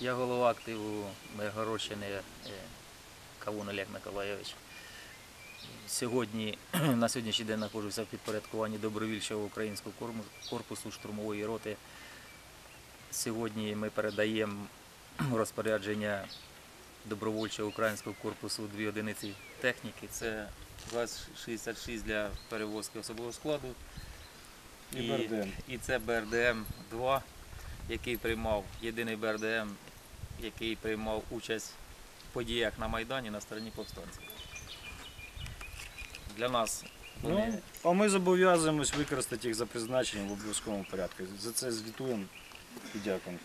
Я голова активу Миргородщини е, Кавун Олег Миколайович. Сьогодні, на сьогоднішній день знаходжуся в підпорядкуванні добровільчого українського корпусу штурмової роти. Сьогодні ми передаємо розпорядження добровольчого українського корпусу дві одиниці техніки. Це ГАЗ-66 для перевозки особового складу. І БРДМ. і це БРДМ-2, який приймав, єдиний БРДМ, який приймав участь в подіях на Майдані на стороні повстанців. Для нас вони Ну, а ми зобов'язуємось використати їх за призначенням в обов'язковому порядку. За це звітуємо і дякуємо.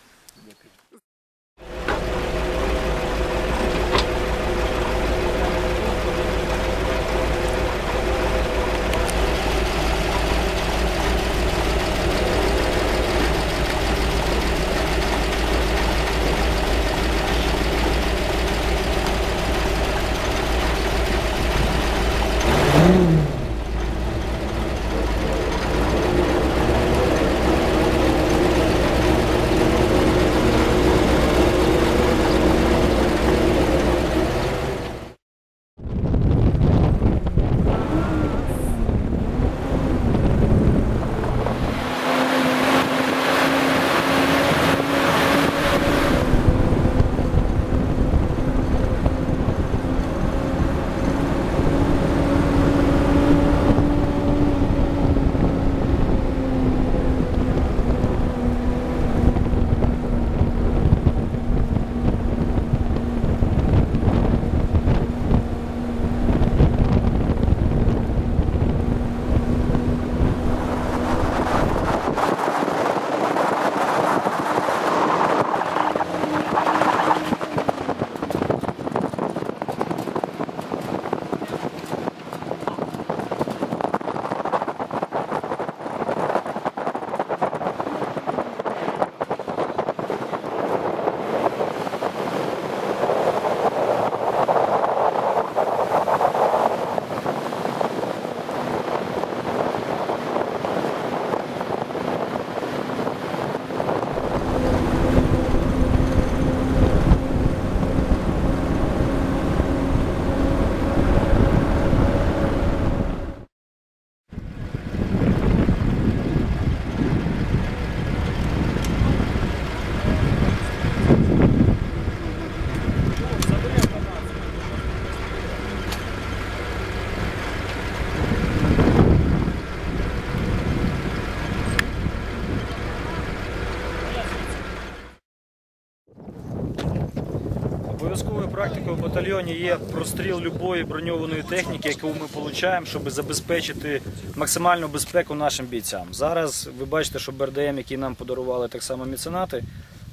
Обов'язковою практикою в батальйоні є простріл любої броньованої техніки, яку ми отримуємо, щоб забезпечити максимальну безпеку нашим бійцям. Зараз ви бачите, що БРДМ, який нам подарували так само меценати,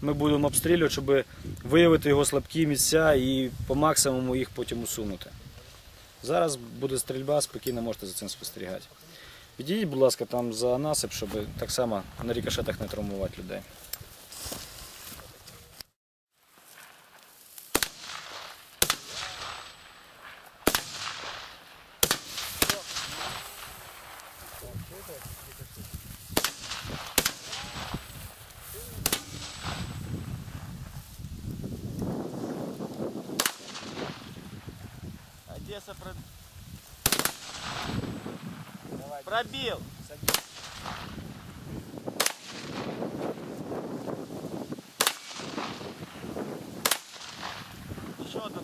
ми будемо обстрілювати, щоб виявити його слабкі місця і по максимуму їх потім усунути. Зараз буде стрільба, спокійно можете за цим спостерігати. Відійдіть, будь ласка, там за насип, щоб так само на рікошетах не травмувати людей. Одесса про... пробил. Еще один.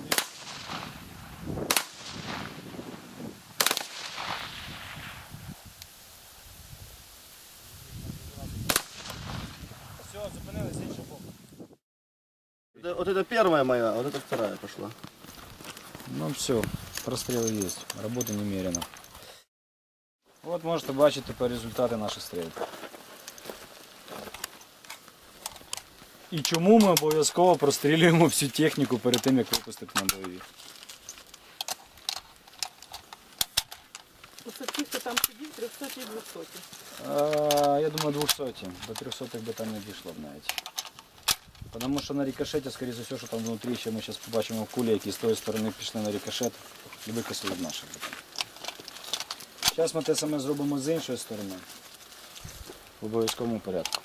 Все, інший бок. Вот это первая моя, а вот это вторая пошла. Ну все, простріли є, роботи немерено. От можете бачити тепер результати наших стрілів. І чому ми обов'язково прострілюємо всю техніку перед тим, як випустити на бойові? Оце ті, хто там сидів, 300 і 200. А, я думаю, 200. До 300 би там не дійшло б навіть. Тому що на рікошеті, скоріше все, що там внутрі ще ми зараз побачимо кулі, які з тої сторони пішли на рикошет і викосили в наших. Зараз ми те саме зробимо з іншої сторони. В обов'язковому порядку.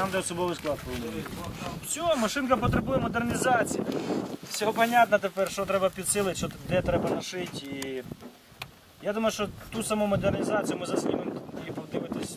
Там, де особовий склад повинен. Все, машинка потребує модернізації. Все понятно тепер, що треба підсилити, що де треба нашити. І... Я думаю, що ту саму модернізацію ми заснімемо і подивитись